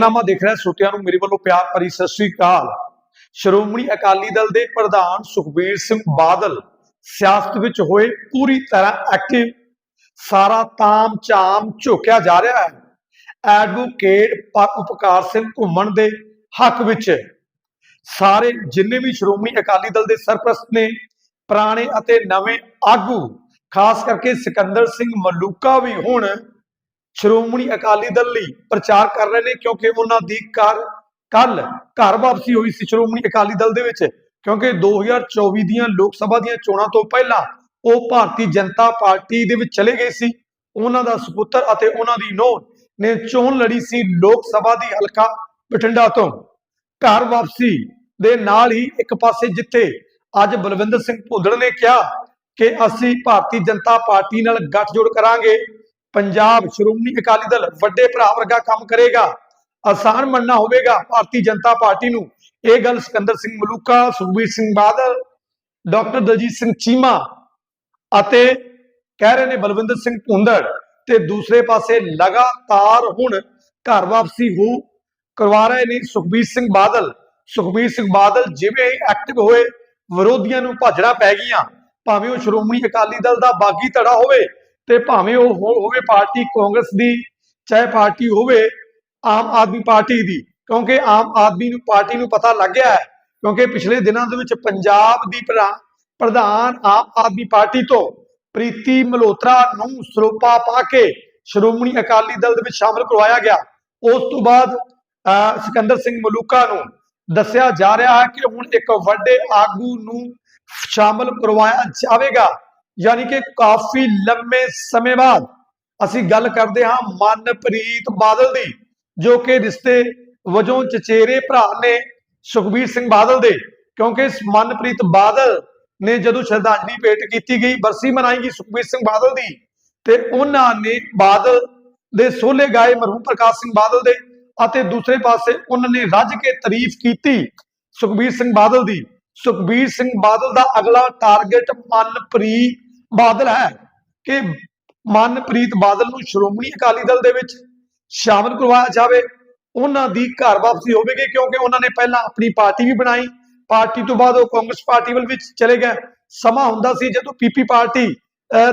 ਨਾਮਾ ਦੇਖ ਰਿਹਾ ਸੋਤਿਆਂ ਨੂੰ ਮੇਰੇ ਵੱਲੋਂ ਪਿਆਰ ਭਰੀ ਸਤਿ ਸ੍ਰੀ ਅਕਾਲ। ਸ਼੍ਰੋਮਣੀ ਅਕਾਲੀ ਦਲ ਦੇ ਪ੍ਰਧਾਨ ਸੁਖਬੀਰ ਸਿੰਘ ਬਾਦਲ ਸਿਆਸਤ ਵਿੱਚ ਹੋਏ ਪੂਰੀ ਤਰ੍ਹਾਂ ਐਕਟਿਵ ਸਾਰਾ ਤਾਮ ਝਾਮ ਝੋਕਿਆ ਜਾ ਰਿਹਾ ਹੈ। ਐਡਵੋਕੇਟ ਪ- ਉਪਕਾਰ ਸਿੰਘ ਘੁੰਮਣ ਦੇ ਹੱਕ ਵਿੱਚ ਸਾਰੇ ਜਿੰਨੇ ਵੀ ਸ਼੍ਰੋਮਣੀ ਅਕਾਲੀ ਦਲ ਦੇ ਸਰਪ੍ਰਸਤ ਨੇ, ਪੁਰਾਣੇ ਅਤੇ ਨਵੇਂ ਆਗੂ, ਖਾਸ ਕਰਕੇ ਸਿਕੰਦਰ ਸਿੰਘ ਮਲੂਕਾ ਵੀ ਹੁਣ ਸ਼੍ਰੋਮਣੀ ਅਕਾਲੀ ਦਲ ਲਈ ਪ੍ਰਚਾਰ ਕਰ ਰਹੇ ਨੇ ਕਿਉਂਕਿ ਉਹਨਾਂ ਦੀ ਕਰ ਕੱਲ ਘਰ ਵਾਪਸੀ ਹੋਈ ਸੀ ਸ਼੍ਰੋਮਣੀ ਅਕਾਲੀ ਦਲ ਦੇ ਵਿੱਚ ਕਿਉਂਕਿ 2024 ਦੀਆਂ ਲੋਕ ਸਭਾ ਦੀਆਂ ਚੋਣਾਂ ਤੋਂ ਪਹਿਲਾਂ ਉਹ ਭਾਰਤੀ ਜਨਤਾ ਪਾਰਟੀ ਦੇ ਵਿੱਚ ਚਲੇ ਗਏ ਸੀ। ਉਹਨਾਂ ਦਾ ਸੁਪੁੱਤਰ ਅਤੇ ਉਹਨਾਂ ਦੀ ਨੂੰਹ ਨੇ ਚੋਣ ਲੜੀ ਸੀ ਲੋਕ ਸਭਾ ਦੀ ਹਲਕਾ ਬਠਿੰਡਾ ਤੋਂ। ਘਰ ਵਾਪਸੀ ਦੇ ਨਾਲ ਹੀ ਇੱਕ ਪਾਸੇ ਜਿੱਥੇ ਅੱਜ ਬਲਵਿੰਦਰ ਸਿੰਘ ਭੁੱਦੜ ਨੇ ਕਿਹਾ ਕਿ ਅਸੀਂ ਭਾਰਤੀ ਜਨਤਾ ਪਾਰਟੀ ਨਾਲ ਗੱਠਜੋੜ ਕਰਾਂਗੇ। ਪੰਜਾਬ ਸ਼੍ਰੋਮਣੀ ਅਕਾਲੀ ਦਲ ਵੱਡੇ ਭਰਾ ਵਰਗਾ ਕੰਮ ਕਰੇਗਾ, ਆਸਾਨ ਮੰਨਣਾ ਹੋਵੇਗਾ ਭਾਰਤੀ ਜਨਤਾ ਪਾਰਟੀ ਨੂੰ। ਇਹ ਗੱਲ ਸਿਕੰਦਰ ਸਿੰਘ ਮਲੂਕਾ, ਸੁਖਬੀਰ ਸਿੰਘ ਬਾਦਲ, ਡਾਕਟਰ ਦਲਜੀਤ ਸਿੰਘ ਚੀਮਾ ਅਤੇ ਕਹਿ ਰਹੇ ਨੇ ਬਲਵਿੰਦਰ ਸਿੰਘ ਭੁੰਦੜ ਤੇ ਦੂਸਰੇ ਪਾਸੇ ਲਗਾਤਾਰ ਹੁਣ ਘਰ ਵਾਪਸੀ ਹੋ ਕਰਵਾ ਰਹੇ ਨੇ ਸੁਖਬੀਰ ਸਿੰਘ ਬਾਦਲ। ਸੁਖਬੀਰ ਸਿੰਘ ਬਾਦਲ ਜਿਵੇਂ ਐਕਟਿਵ ਹੋਏ, ਵਿਰੋਧੀਆਂ ਨੂੰ ਭਾਜੜਾ ਪੈ ਗਈਆਂ। ਭਾਵੇਂ ਉਹ ਸ਼੍ਰੋਮਣੀ ਅਕਾਲੀ ਦਲ ਦਾ ਬਾਗੀ ਧੜਾ ਹੋਵੇ ਤੇ ਭਾਵੇਂ ਉਹ ਹੋਵੇ ਪਾਰਟੀ ਕਾਂਗਰਸ ਦੀ ਚਾਹੇ ਪਾਰਟੀ ਹੋਵੇ ਆਮ ਆਦਮੀ ਪਾਰਟੀ ਦੀ ਕਿਉਂਕਿ ਆਮ ਆਦਮੀ ਨੂੰ ਪਾਰਟੀ ਨੂੰ ਪਤਾ ਲੱਗ ਗਿਆ ਹੈ ਕਿਉਂਕਿ ਪਿਛਲੇ ਦਿਨਾਂ ਦੇ ਵਿੱਚ ਪੰਜਾਬ ਦੀ ਪ੍ਰਧਾਨ ਆਮ ਆਦਮੀ ਪਾਰਟੀ ਤੋਂ ਪ੍ਰੀਤੀ ਮਲਹੋਤਰਾ ਨੂੰ ਸਰੋਪਾ ਪਾ ਕੇ ਸ਼੍ਰੋਮਣੀ ਅਕਾਲੀ ਦਲ ਦੇ ਵਿੱਚ ਸ਼ਾਮਲ ਕਰਵਾਇਆ ਗਿਆ। ਉਸ ਤੋਂ ਬਾਅਦ ਅਹ, ਸਿਕੰਦਰ ਸਿੰਘ ਮਲੂਕਾ ਨੂੰ ਦੱਸਿਆ ਜਾ ਰਿਹਾ ਹੈ ਕਿ ਹੁਣ ਇੱਕ ਵੱਡੇ ਆਗੂ ਨੂੰ ਸ਼ਾਮਲ ਕਰਵਾਇਆ ਜਾਵੇਗਾ। ਯਾਨੀ ਕਿ ਕਾਫੀ ਲੰਮੇ ਸਮੇਂ ਬਾਅਦ ਅਸੀਂ ਗੱਲ ਕਰਦੇ ਹਾਂ ਮਨਪ੍ਰੀਤ ਬਾਦਲ ਦੀ, ਜੋ ਕਿ ਰਿਸ਼ਤੇ ਵਜੋਂ ਚਚੇਰੇ ਭਰਾ ਨੇ ਸੁਖਬੀਰ ਸਿੰਘ ਬਾਦਲ ਦੇ, ਕਿਉਂਕਿ ਮਨਪ੍ਰੀਤ ਬਾਦਲ ਨੇ ਜਦੋਂ ਸ਼ਰਧਾਂਜਲੀ ਭੇਟ ਕੀਤੀ ਗਈ, ਬਰਸੀ ਮਨਾਈ ਗਈ ਸੁਖਬੀਰ ਸਿੰਘ ਬਾਦਲ ਦੀ, ਤੇ ਉਹਨਾਂ ਨੇ ਬਾਦਲ ਦੇ ਸੋਲੇ ਗਾਏ ਮਰਹੂਮ ਪ੍ਰਕਾਸ਼ ਸਿੰਘ ਬਾਦਲ ਦੇ ਅਤੇ ਦੂਸਰੇ ਪਾਸੇ ਉਹਨਾਂ ਨੇ ਰੱਜ ਕੇ ਤਾਰੀਫ ਕੀਤੀ ਸੁਖਬੀਰ ਸਿੰਘ ਬਾਦਲ ਦੀ। ਸੁਖਬੀਰ ਸਿੰਘ ਬਾਦਲ ਦਾ ਅਗਲਾ ਟਾਰਗੇਟ ਮਨਪ੍ਰੀਤ ਬਾਦਲ ਹੈ ਕਿ ਮਨਪ੍ਰੀਤ ਬਾਦਲ ਨੂੰ ਸ਼੍ਰੋਮਣੀ ਅਕਾਲੀ ਦਲ ਦੇ ਵਿੱਚ ਸ਼ਾਮਲ ਕਰਵਾਇਆ ਜਾਵੇ, ਉਹਨਾਂ ਦੀ ਘਰ ਵਾਪਸੀ ਹੋਵੇਗੀ ਕਿਉਂਕਿ ਉਹਨਾਂ ਨੇ ਪਹਿਲਾਂ ਆਪਣੀ ਪਾਰਟੀ ਵੀ ਬਣਾਈ, ਪਾਰਟੀ ਤੋਂ ਬਾਅਦ ਉਹ ਕਾਂਗਰਸ ਪਾਰਟੀ ਵੱਲ ਵਿੱਚ ਚਲੇ ਗਏ। ਸਮਾਂ ਹੁੰਦਾ ਸੀ ਜਦੋਂ ਪੀਪੀ ਪਾਰਟੀ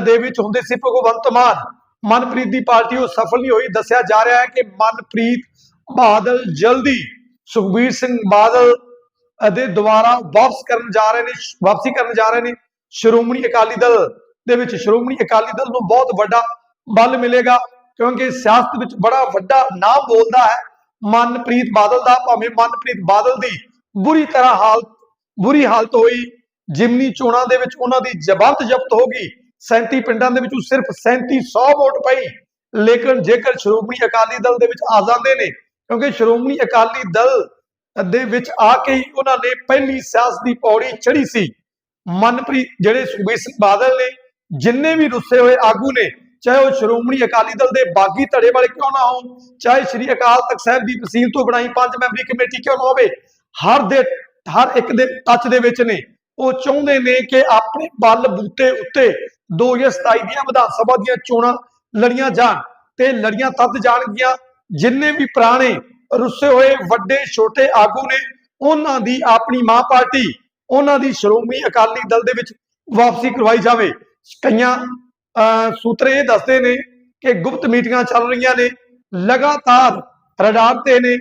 ਦੇ ਵਿੱਚ ਹੁੰਦੇ ਸੀ ਭਗਵੰਤ ਮਾਨ। ਮਨਪ੍ਰੀਤ ਦੀ ਪਾਰਟੀ ਉਹ ਸਫਲ ਨਹੀਂ ਹੋਈ। ਦੱਸਿਆ ਜਾ ਰਿਹਾ ਹੈ ਕਿ ਮਨਪ੍ਰੀਤ ਬਾਦਲ ਜਲਦੀ ਸੁਖਬੀਰ ਸਿੰਘ ਬਾਦਲ ਦੇ ਦੁਆਰਾ ਵਾਪਸ ਕਰਨ ਜਾ ਰਹੇ ਨੇ, ਵਾਪਸੀ ਕਰਨ ਜਾ ਰਹੇ ਨੇ। ਸ਼੍ਰੋਮਣੀ ਅਕਾਲੀ ਦਲ ਦੇ ਵਿੱਚ ਸ਼੍ਰੋਮਣੀ ਅਕਾਲੀ ਦਲ ਨੂੰ ਬਹੁਤ ਵੱਡਾ ਬਲ ਮਿਲੇਗਾ, ਕਿਉਂਕਿ ਸਿਆਸਤ ਵਿੱਚ ਬੜਾ ਵੱਡਾ ਨਾਮ ਬੋਲਦਾ ਹੈ। ਮਨਪ੍ਰੀਤ ਬਾਦਲ ਦਾ, ਭਾਵੇਂ ਮਨਪ੍ਰੀਤ ਬਾਦਲ ਦੀ ਬੁਰੀ ਤਰ੍ਹਾਂ ਹਾਲਤ ਬੁਰੀ ਹਾਲਤ ਹੋਈ, ਜਿਮਨੀ ਚੋਣਾਂ ਦੇ ਵਿੱਚ ਉਹਨਾਂ ਦੀ ਜ਼ਬਤ ਜ਼ਬਤ ਹੋ ਗਈ 37 ਪਿੰਡਾਂ ਦੇ ਵਿੱਚੋਂ ਸਿਰਫ 3700 ਵੋਟ ਪਈ। ਲੇਕਿਨ ਜੇਕਰ ਸ਼੍ਰੋਮਣੀ ਅਕਾਲੀ ਦਲ ਦੇ ਵਿੱਚ ਆ ਜਾਂਦੇ ਨੇ, ਕਿਉਂਕਿ ਸ਼੍ਰੋਮਣੀ ਅਕਾਲੀ ਦਲ ਦੇ ਵਿੱਚ ਆ ਕੇ ਹੀ ਉਹਨਾਂ ਨੇ ਪਹਿਲੀ ਸਿਆਸਤ ਦੀ ਪੌੜੀ ਚੜੀ ਸੀ। ਮਨਪ੍ਰੀਤ, ਜਿਹੜੇ ਸੁਖਬੀਰ ਸਿੰਘ ਬਾਦਲ ਨੇ ਜਿੰਨੇ ਵੀ ਰੁੱਸੇ ਹੋਏ ਆਗੂ ਨੇ, ਚਾਹੇ ਉਹ ਸ਼੍ਰੋਮਣੀ ਅਕਾਲੀ ਦਲ ਦੇ ਬਾਗੀ ਧੜੇ ਵਾਲੇ ਕਿਉਂ ਨਾ ਹੋਣ, ਚਾਹੇ ਸ੍ਰੀ ਅਕਾਲ ਤਖਤ ਸਾਹਿਬ ਦੀ ਤਹਿਸੀਲ ਤੋਂ ਬਣਾਈ ਪੰਜ ਮੈਂਬਰੀ ਕਮੇਟੀ ਕਿਉਂ ਨਾ ਹੋਵੇ, ਹਰ ਦੇ, ਹਰ ਇੱਕ ਦੇ ਟੱਚ ਦੇ ਵਿੱਚ ਨੇ। ਉਹ ਚਾਹੁੰਦੇ ਨੇ ਕਿ ਆਪਣੇ ਬਲ ਬੂਤੇ ਉੱਤੇ 2027 ਦੀਆਂ ਵਿਧਾਨ ਸਭਾ ਦੀਆਂ ਚੋਣਾਂ ਲੜੀਆਂ ਜਾਣ ਤੇ ਲੜੀਆਂ ਤੱਦ ਜਾਣਗੀਆਂ ਜਿੰਨੇ ਵੀ ਪੁਰਾਣੇ ਰੁੱਸੇ ਹੋਏ ਵੱਡੇ ਛੋਟੇ ਆਗੂ ਨੇ, ਉਹਨਾਂ ਦੀ ਆਪਣੀ ਮਾਂ ਪਾਰਟੀ, ਉਹਨਾਂ ਦੀ ਸ਼੍ਰੋਮਣੀ ਅਕਾਲੀ ਦਲ ਦੇ ਵਿੱਚ ਵਾਪਸੀ ਕਰਵਾਈ ਜਾਵੇ। ਕਈਆਂ ਸੂਤਰ ਇਹ ਦੱਸਦੇ ਨੇ ਕਿ ਗੁਪਤ ਮੀਟਿੰਗਾਂ ਚੱਲ ਰਹੀਆਂ ਨੇ ਲਗਾਤਾਰ ਰਡਾਰ ਤੇ ਨੇ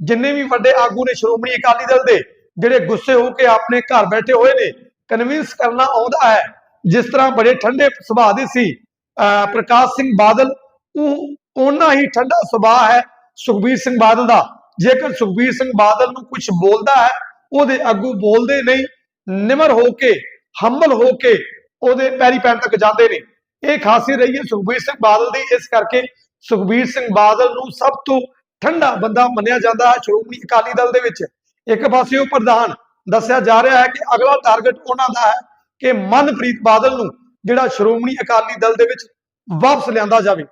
ਜਿੰਨੇ ਵੀ ਵੱਡੇ ਆਗੂ ਨੇ ਸ਼੍ਰੋਮਣੀ ਅਕਾਲੀ ਦਲ ਦੇ ਜਿਹੜੇ ਗੁੱਸੇ ਹੋ ਕੇ ਆਪਣੇ ਘਰ ਬੈਠੇ ਹੋਏ ਨੇ ਕਨਵਿੰਸ ਕਰਨਾ ਆਉਂਦਾ ਹੈ। ਜਿਸ ਤਰ੍ਹਾਂ ਬੜੇ ਠੰਡੇ ਸੁਭਾਅ ਦੇ ਸੀ ਅਹ, ਪ੍ਰਕਾਸ਼ ਸਿੰਘ ਬਾਦਲ ਉਹ ਉਹਨਾਂ ਹੀ ਠੰਡਾ ਸੁਭਾਅ ਹੈ ਸੁਖਬੀਰ ਸਿੰਘ ਬਾਦਲ ਦਾ। ਜੇਕਰ ਸੁਖਬੀਰ ਸਿੰਘ ਬਾਦਲ ਨੂੰ ਕੁਝ ਬੋਲਦਾ ਹੈ ਉਹਦੇ ਅੱਗੂ ਬੋਲਦੇ ਨਹੀਂ ਨਿਮਰ ਹੋ ਕੇ ਹੰਬਲ ਹੋ ਕੇ ਉਹਦੇ ਪੈਰੀ ਪੈਣ ਤੱਕ ਜਾਂਦੇ ਨੇ। ਇਹ ਖਾਸੀਅਤ ਰਹੀ ਹੈ ਸੁਖਬੀਰ ਸਿੰਘ ਬਾਦਲ ਦੀ। ਇਸ ਕਰਕੇ ਸੁਖਬੀਰ ਸਿੰਘ ਬਾਦਲ ਨੂੰ ਸਭ ਤੋਂ ਠੰਡਾ ਬੰਦਾ ਮੰਨਿਆ ਜਾਂਦਾ ਹੈ ਸ਼੍ਰੋਮਣੀ ਅਕਾਲੀ ਦਲ ਦੇ ਵਿੱਚ। ਇੱਕ ਪਾਸੇ ਉਹ ਪ੍ਰਧਾਨ ਦੱਸਿਆ ਜਾ ਰਿਹਾ ਹੈ ਕਿ ਅਗਲਾ ਟਾਰਗੇਟ ਉਹਨਾਂ ਦਾ ਹੈ ਕਿ ਮਨਪ੍ਰੀਤ ਬਾਦਲ ਨੂੰ ਜਿਹੜਾ ਸ਼੍ਰੋਮਣੀ ਅਕਾਲੀ ਦਲ ਦੇ ਵਿੱਚ ਵਾਪਸ ਲਿਆਂਦਾ ਜਾਵੇ।